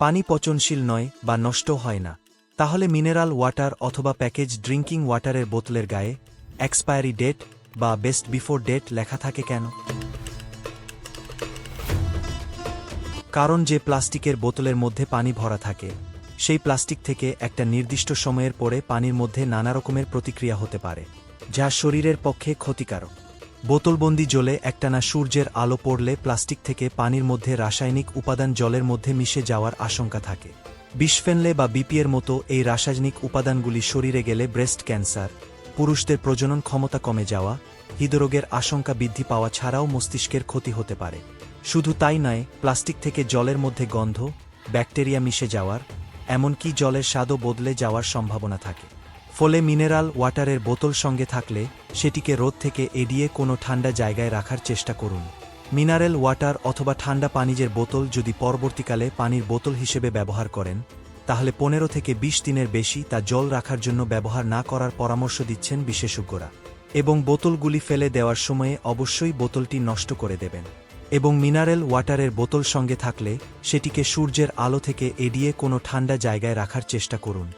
পানি পচনশীল নয় বা নষ্ট হয় না। তাহলে মিনারেল ওয়াটার অথবা প্যাকেজ ড্রিঙ্কিং ওয়াটারের বোতলের গায়ে এক্সপায়ারি ডেট বা বেস্ট বিফোর ডেট লেখা থাকে কেন? কারণ যে প্লাস্টিকের বোতলের মধ্যে পানি ভরা থাকে, সেই প্লাস্টিক থেকে একটা নির্দিষ্ট সময়ের পরে পানির মধ্যে নানা রকমের প্রতিক্রিয়া হতে পারে, যা শরীরের পক্ষে ক্ষতিকারক। বোতলবন্দি জলে একটানা সূর্যের আলো পড়লে প্লাস্টিক থেকে পানির মধ্যে রাসায়নিক উপাদান জলের মধ্যে মিশে যাওয়ার আশঙ্কা থাকে। বিষ ফেনলে বা বিপিএর মতো এই রাসায়নিক উপাদানগুলি শরীরে গেলে ব্রেস্ট ক্যান্সার, পুরুষদের প্রজনন ক্ষমতা কমে যাওয়া, হৃদরোগের আশঙ্কা বৃদ্ধি পাওয়া ছাড়াও মস্তিষ্কের ক্ষতি হতে পারে। শুধু তাই নয়, প্লাস্টিক থেকে জলের মধ্যে গন্ধ, ব্যাকটেরিয়া মিশে যাওয়ার, এমনকি জলের স্বাদও বদলে যাওয়ার সম্ভাবনা থাকে। ফলে মিনারেল ওয়াটারের বোতল সঙ্গে থাকলে সেটিকে রোদ থেকে এড়িয়ে কোনো ঠান্ডা জায়গায় রাখার চেষ্টা করুন। মিনারেল ওয়াটার অথবা ঠান্ডা পানিজের বোতল যদি পরবর্তীকালে পানির বোতল হিসেবে ব্যবহার করেন, তাহলে পনেরো থেকে ২০ দিনের বেশি তা জল রাখার জন্য ব্যবহার না করার পরামর্শ দিচ্ছেন বিশেষজ্ঞরা। এবং বোতলগুলি ফেলে দেওয়ার সময়ে অবশ্যই বোতলটি নষ্ট করে দেবেন। এবং মিনারেল ওয়াটারের বোতল সঙ্গে থাকলে সেটিকে সূর্যের আলো থেকে এড়িয়ে কোনো ঠান্ডা জায়গায় রাখার চেষ্টা করুন।